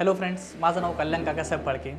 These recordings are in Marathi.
हॅलो फ्रेंड्स माझं नाव कल्याण काकासाहेब फाळके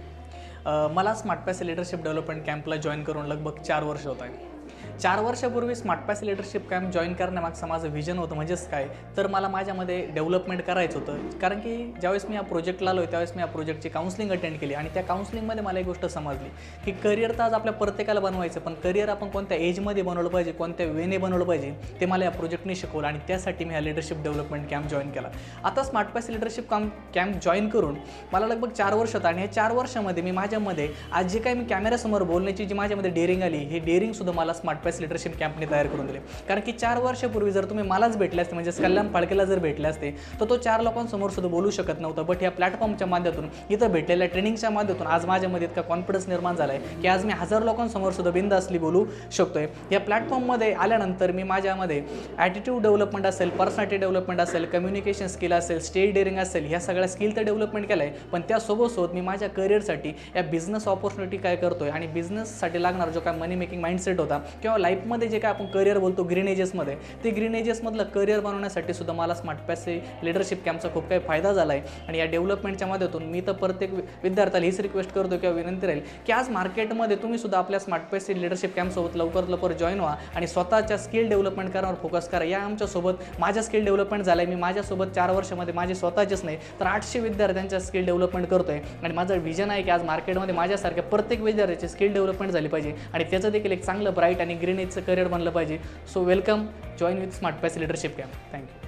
मला स्मार्ट पॅस लिडरशिप डेव्हलपमेंट कॅम्पला जॉईन करून लगभग चार वर्ष होत आहे चार वर्षापूर्वी smart pass leadership camp join करण्यामागचं माझं व्हिजन होतं म्हणजेच काय? तर मला माझ्यामध्ये डेव्हलपमेंट करायचं होतं. कारण की ज्यावेळेस मी या प्रोजेक्टला आलो त्यावेळेस मी या प्रोजेक्टची काउन्सलिंग अटेंड केली आणि त्या काउन्सलिंगमध्ये मला एक गोष्ट समजली की करिअर तर आज आपल्या प्रत्येकाला बनवायचं पण करिअर आपण कोणत्या एजमध्ये बनवलं पाहिजे कोणत्या वेने बनवलं पाहिजे ते मला या प्रोजेक्टने शिकवलं आणि त्यासाठी मी हा लिडरशिप डेव्हलपमेंट कॅम्प जॉईन केला. आता स्मार्ट पॅस लिडरशिप काम कॅम्प जॉईन करून मला लगभग चार वर्ष होतं आणि ह्या चार वर्षामध्ये मी माझ्यामध्ये आज जे काही मी कॅमेऱ्यासमोर बोलण्याची जी माझ्यामध्ये डेअरिंग आली हे डेअरिंगसुद्धा मला स्मार्ट पॅस लिडरशिप कॅम्पने तयार करून दिले. कारण की चार वर्षापूर्वी जर तुम्ही मलाच भेटले असते म्हणजे कल्याण फाळकेला जर भेटले असते तर तो चार लोकांसमोर सुद्धा बोलू शकत नव्हता. बट या प्लॅटफॉर्मच्या माध्यमातून इथं भेटलेल्या ट्रेनिंगच्या माध्यमातून आज माझ्यामध्ये इतका कॉन्फिडन्स निर्माण झाला आहे की आज मी हजार लोकांसमोर सुद्धा बिंद असली बोलू शकतोय. या प्लॅटफॉर्ममध्ये आल्यानंतर मी माझ्यामध्ये ॲटिट्यूड डेव्हलपमेंट असेल पर्सनॅलिटी डेव्हलपमेंट असेल कम्युनिकेशन स्किल असेल स्टेज डेअरिंग असेल ह्या सगळ्या स्किल तर डेव्हलपमेंट केलं आहे पण त्यासोबत सोबत मी माझ्या करिअरसाठी या बिझनेस ऑपॉर्च्युनिटी काय करतोय आणि बिझनेससाठी लागणार जो काय मनी मेकिंग माइंडसेट होता किंवा लाईफमध्ये जे काय आपण करिअर बोलतो ग्रीन एजेसमध्ये ते ग्रीन एजेसमधलं करिअर बनवण्यासाठी सुद्धा मला स्मार्ट पॅसे लिडरशिप कॅम्पचा खूप काही फायदा झाला आहे आणि या डेव्हलपमेंटच्या माध्यमातून मी तर प्रत्येक विद्यार्थ्याला हीच रिक्वेस्ट करतो किंवा विनंती राहील की आज मार्केटमध्ये तुम्ही सुद्धा आपल्या स्मार्ट पॅसे लिडरशिप कॅम्पसोबत लवकर लवकर जॉईन व्हा आणि स्वतःच्या स्किल डेव्हलपमेंट करण्यावर फोकस करा. या आमच्यासोबत माझ्या स्किल डेव्हलपमेंट झालं आहे मी माझ्यासोबत चार वर्षामध्ये माझे स्वतःचेच नाही तर आठशे विद्यार्थ्यांच्या स्किल डेव्हलपमेंट करतोय. आणि माझं विजन आहे की आज मार्केटमध्ये माझ्यासारख्या प्रत्येक विद्यार्थ्याची स्किल डेव्हलपमेंट झाली पाहिजे. आणि त्याचं देखील एक चांगलं ब्राईट आणि ग्रीन एजचं करिअर बनलं पाहिजे. So welcome join with smart pass leadership camp thank you